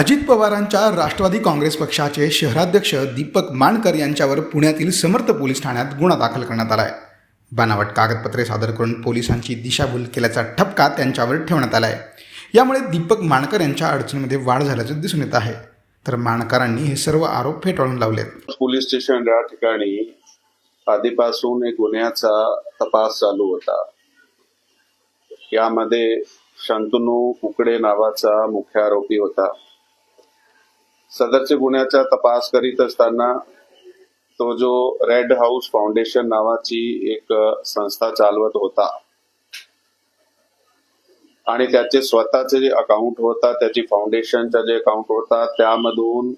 अजित पवारांच्या राष्ट्रवादी काँग्रेस पक्षाचे शहराध्यक्ष दीपक मानकर यांच्यावर पुण्यातील समर्थ पोलीस ठाण्यात गुन्हा दाखल करण्यात आला आहे बनावट कागदपत्रे सादर करून पोलिसांची दिशाभूल केल्याचा ठपका त्यांच्यावर ठेवण्यात आला आहे यामुळे दीपक मानकर यांच्या अडचणीमध्ये वाढ झाल्याचं दिसून येत आहे. तर मानकरांनी हे सर्व आरोप फेटाळून लावलेत. पोलीस स्टेशन या ठिकाणी आधीपासून एक गुन्ह्याचा तपास चालू होता. यामध्ये शंतनू कुकडे नावाचा मुख्य आरोपी होता. सदरचे गुन्ह्याचा तपास करीत असताना तो जो रेड हाऊस फाउंडेशन नावाची एक संस्था चालवत होता. आणि त्याचे स्वतःचे जे अकाउंट होता त्याची फाउंडेशनचा जे अकाउंट होता त्यामधून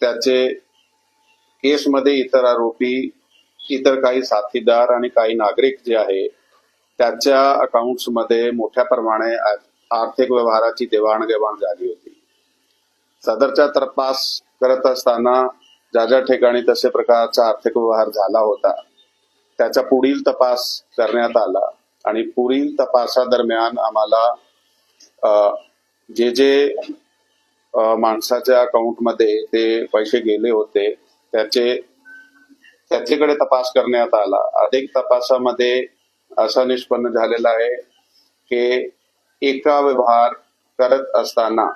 त्याचे केसमध्ये इतर आरोपी इतर काही साथीदार आणि काही नागरिक जे आहे त्याच्या अकाउंट्समध्ये मोठ्या प्रमाणे आर्थिक व्यवहाराची देवाणघेवाण झाली होती. सदरचा तपास करत असताना ज्या ज्या ठिकाणी तसे प्रकारचा आर्थिक व्यवहार झाला होता त्याचा पुढील तपास करण्यात आला आणि पुढील तपासादरम्यान आम्हाला जे जे माणसाच्या अकाउंटमध्ये ते पैसे गेले होते त्याचे त्याच्याकडे तपास करण्यात आला. अधिक तपासामध्ये असा निष्पन्न झालेला आहे की एका व्यवहार करत असताना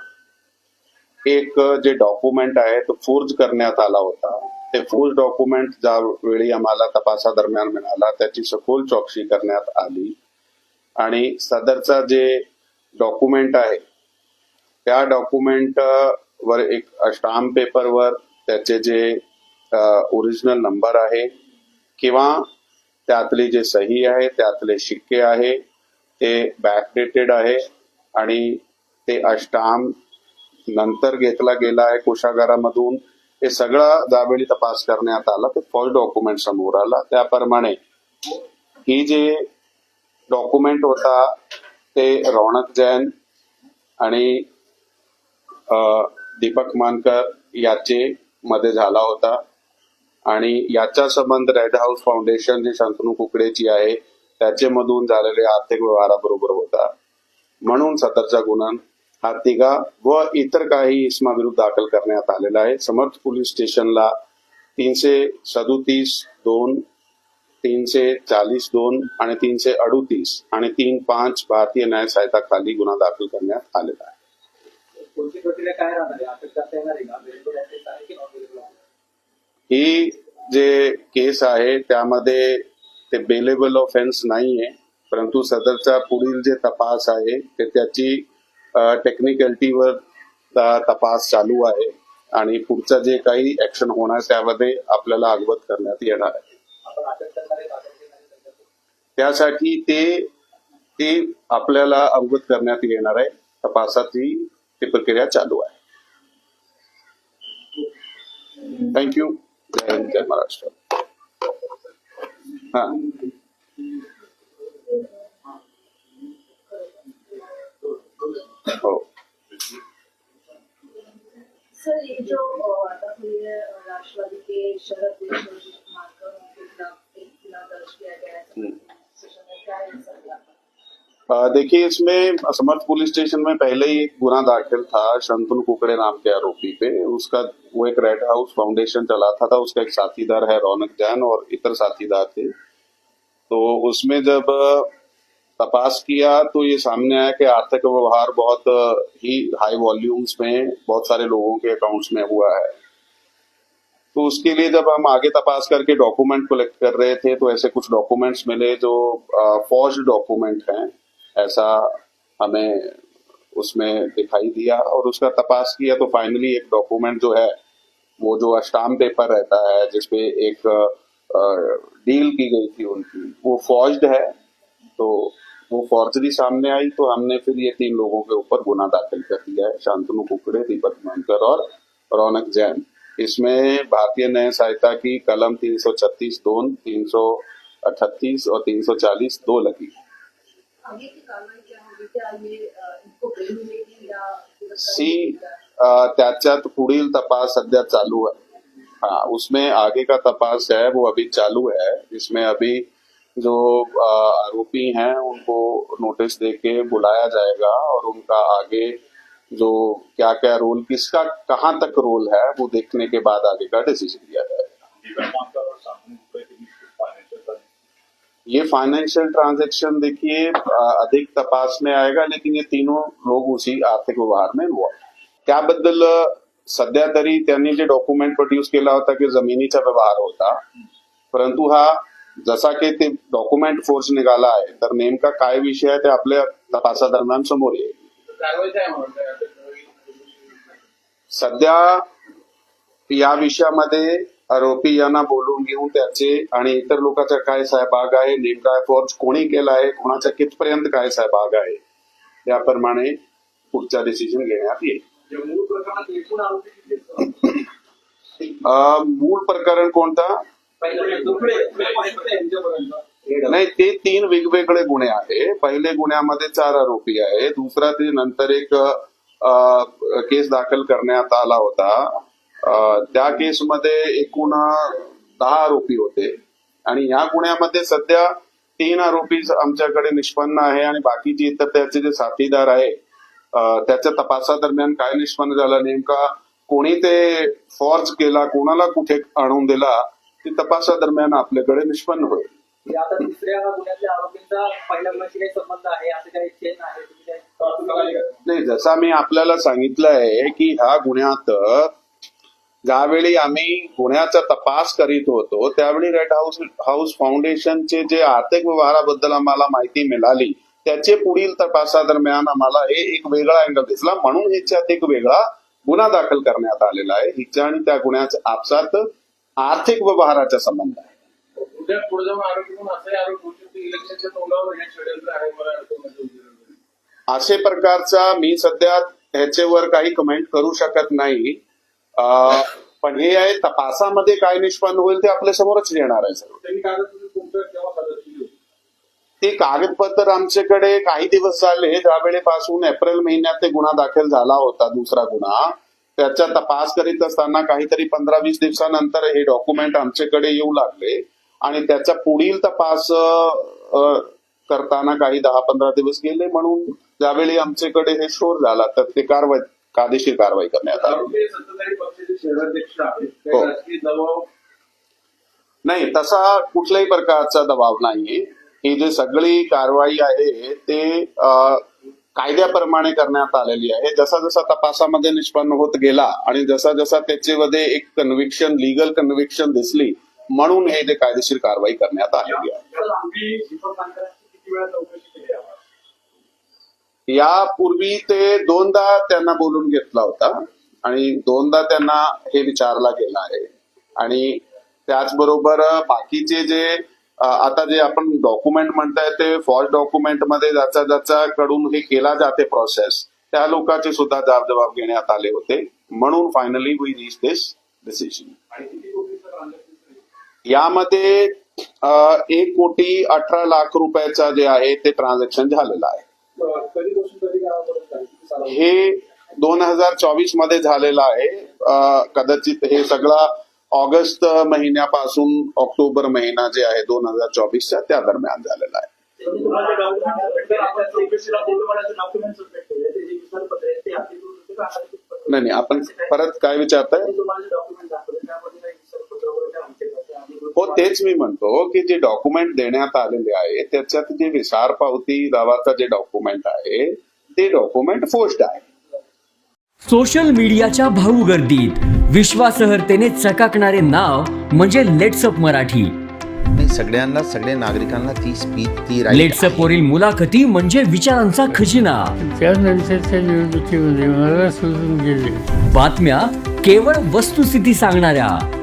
एक जे डॉक्युमेंट आहे तो फोर्ज करण्यात आला होता. ते फोर्ज डॉक्युमेंट ज्या वेळी आम्हाला तपासादरम्यान मिळाला त्याची सखोल चौकशी करण्यात आली. आणि सदरचा जे डॉक्युमेंट आहे त्या डॉक्युमेंट वर एक स्टाम्प पेपरवर त्याचे जे ओरिजिनल नंबर आहे किंवा त्यातली जे सही आहे त्यातले शिक्के आहे ते बॅकडेटेड आहे आणि ते अष्टाम नंतर घेतला गेला आहे कोशागारामधून हे सगळा ज्यावेळी तपास करण्यात आला. ते फर्स्ट डॉक्युमेंट समोर आला. त्याप्रमाणे ही जे डॉक्युमेंट होता ते रौनक जैन आणि दीपक मानकर याचे मध्ये झाला होता. आणि याचा संबंध रेड हाऊस फाउंडेशन जी शंतनू कुकडेची आहे त्याचे मधून झालेले आर्थिक व्यवहाराबरोबर होता. म्हणून सततचा गुन्हा हा तिघा व इतर काही इसमाविरुद्ध दाखल करण्यात आलेला आहे. समर्थ पोलीस स्टेशनला तीनशे सदोतीस दोन तीनशे चाळीस दोन आणि तीनशे अडुतीस आणि तीन पाच भारतीय न्याय सहायता खाली गुन्हा दाखल करण्यात आलेला आहे. ही जे केस आहे त्यामध्ये ते बेलेबल ऑफेन्स नाहीये परंतु सदरचा पुढील जे तपास आहे ते त्याची टेक्निकलिटीवर तपास चालू आहे आणि पुढचं जे काही ऍक्शन होणार त्यामध्ये आपल्याला अवगत करण्यात येणार आहे. त्यासाठी ते ते आपल्याला अवगत करण्यात येणार आहे. तपासाची ती प्रक्रिया चालू आहे. थँक्यू जय हिंद जय महाराष्ट्र. हा. देखिए, इसमें समर्थ पुलिस स्टेशन में पहले ही गुना दाखिल था शंतनु कुकड़े नाम के आरोपी पे। उसका, वो एक रेड हाउस फाउंडेशन चलाता था उसका एक साथीदार है रौनक जैन और इतर साथीदार थे। तो उसमें जब तपास किया तो ये सामने आया कि आर्थिक व्यवहार बहुत ही हाई वॉल्यूम्स में, बहुत सारे लोगों के अकाउंट्स में हुआ है। तो उसके लिए जब हम आगे तपास करके डॉक्यूमेंट कलेक्ट कर रहे थे तो ऐसे कुछ डॉक्यूमेंट्स मिले जो फॉर्ज डॉक्यूमेंट हैं, ऐसा हमें उसमें दिखाई दिया और उसका तपास किया तो फाइनली एक डॉक्यूमेंट जो है, वो जो स्टाम्प पेपर रहता है जिसपे एक डील की गई थी उनकी, वो फॉर्ज्ड है। तो वो फॉर्जरी सामने आई तो हमने फिर ये तीन लोगों के ऊपर गुना दाखिल कर दिया है, शांतनु कुकड़े, दीपक मानकर और रौनक जैन। इसमें भारतीय न्याय सहायता की कलम 336 दोन तीन सौ अठतीस और 340 दो लगी। सी त्याच्यात पुढील तपास सध्या चालू है। हाँ उसमें आगे का तपास है वो अभी चालू है। इसमें अभी जो आरोपी हैं उनको नोटिस देके बुलाया जाएगा और उनका आगे जो क्या क्या रोल किसका कहाँ तक रोल है वो देखने के बाद आगे का डिसीजन लिया जाएगा। ये फाइनेंशियल ट्रांजैक्शन देखिए अधिक तपास में आएगा लेकिन ये तीनों लोग उसी आर्थिक व्यवहार में इन्वॉल्व त्याबद्दल सध्या तरी त्यांनी जे डॉक्युमेंट प्रोड्यूस केला होता की जमिनीचा व्यवहार होता परंतु हा जसा की ते डॉक्युमेंट फोर्स निघाला आहे तर नेमका काय विषय आहे ते आपल्या तपासादरम्यान समोर येईल. सध्या या विषयामध्ये आरोपी यांना बोलून घेऊन त्याचे आणि इतर लोकांचा काय सहभाग आहे नेमका फॉर्ज कोणी केला आहे कोणाचा कितपर्यंत काय सहभाग आहे त्याप्रमाणे पुढचा डिसिजन घेण्यात येईल. मूळ प्रकरण कोणता? नाही ते तीन वेगवेगळे गुन्हे आहे पहिले गुन्ह्यामध्ये चार आरोपी आहे दुसरा ते नंतर एक केस दाखल करण्यात आला होता. अ, त्या केसमध्ये एकूण दहा आरोपी होते. आणि या गुन्ह्यामध्ये सध्या तीन आरोपी आमच्याकडे निष्पन्न आहे आणि बाकीचे इतर त्याचे जे साथीदार आहे त्याच्या तपासादरम्यान काय निष्पन्न झालं नेमका कोणी ते फॉर्ज केला कोणाला कुठे आणून दिला ते तपासादरम्यान आपल्याकडे निष्पन्न होईल. आता दुसऱ्या गुन्ह्यातल्या आरोपींचा पहिल्या गुन्ह्याशी काही संबंध आहे? असं काही चेन आहे तुम्ही काही नाही जसा मी आपल्याला सांगितलं आहे की ह्या गुन्ह्यात ज्यावेळी आम्ही गुन्ह्याचा तपास करीत होतो त्यावेळी रेड हाऊस हाऊस फाउंडेशनचे जे आर्थिक व्यवहाराबद्दल आम्हाला माहिती मिळाली त्याचे पुढील तपासादरम्यान आम्हाला हे एक वेगळा अँगल दिसला. म्हणून ह्याच्यात एक वेगळा गुन्हा दाखल करण्यात आलेला आहे. हिच्या आणि त्या गुन्ह्याच्या आपसात आर्थिक व्यवहाराचा संबंध आहे उद्या पुढे जाऊन आरोपी म्हणून असे आरोप होतील की इलेक्शनच्या तोंडावर हे षडयंत्र आहे मला अडचण असे प्रकारचा मी सध्या ह्याच्यावर काही कमेंट करू शकत नाही. पण हे आहे तपासामध्ये काय निष्पन्न होईल ते आपल्या समोरच येणार आहे होती? ते कागदपत्र आमच्याकडे काही दिवस झाले ज्यावेळेपासून एप्रिल महिन्यात ते गुन्हा दाखल झाला होता दुसरा गुन्हा. त्याचा तपास करीत असताना काहीतरी पंधरा वीस दिवसानंतर हे डॉक्युमेंट आमच्याकडे येऊ लागले. आणि त्याचा पुढील तपास करताना काही दहा पंधरा दिवस गेले म्हणून ज्यावेळी आमच्याकडे हे शोध झाला तर ते कारवाई कायदेशीर कारवाई करण्यात आली. हे नाही तसा कुठल्याही प्रकारचा दबाव नाहीये. ही जी सगळी कारवाई आहे ते कायद्याप्रमाणे करण्यात आलेली आहे. जसा जसा तपासामध्ये निष्पन्न होत गेला आणि जसा जसा त्याच्यामध्ये एक कन्व्हिक्शन लिगल कन्व्हिक्शन दिसली म्हणून हे जे कायदेशीर कारवाई करण्यात आलेली आहे. यापूर्वी ते दोनदा त्यांना बोलून घेतला होता आणि दोनदा त्यांना हे विचारला गेला आहे. आणि त्याचबरोबर बाकीचे जे आता जे आपण डॉक्युमेंट म्हणताय ते फॉल्स डॉक्युमेंटमध्ये ज्याचा ज्याचा कडून हे केला जाते प्रोसेस त्या लोकांचे सुद्धा जाब जबाब घेण्यात आले होते. म्हणून finally we reach this decision आणि किती कोटीचं ट्रान्झॅक्शन यामध्ये एक कोटी अठरा लाख रुपयाचा जे आहे ते ट्रान्झॅक्शन झालेलं आहे. हे दोन हजार चोवीसमध्ये झालेलं आहे. कदाचित हे सगळा ऑगस्ट महिन्यापासून ऑक्टोबर महिना जे आहे दोन हजार चोवीसच्या त्या दरम्यान झालेला आहे. नाही आपण परत काय विचारताय? तेच मी म्हणतो की जे डॉक्युमेंट देण्यात आलेले आहे त्याच्यात जे विसार पावती नावाचा जे डॉक्युमेंट आहे ते डॉक्युमेंट फोस्ट आहे. सोशल मीडियाच्या भाऊ गर्दीत विश्वासार्हतेने चकाकणारे नाव म्हणजे लेट्सअप मराठी. सगळ्यांना सगळ्या नागरिकांना ती स्पीच ती लेट्सअप वरील मुलाखती म्हणजे विचारांचा खजिना. त्यानंतरच्या निवडणुकीमध्ये मला सोडून गेले. बातम्या केवळ वस्तुस्थिती सांगणाऱ्या.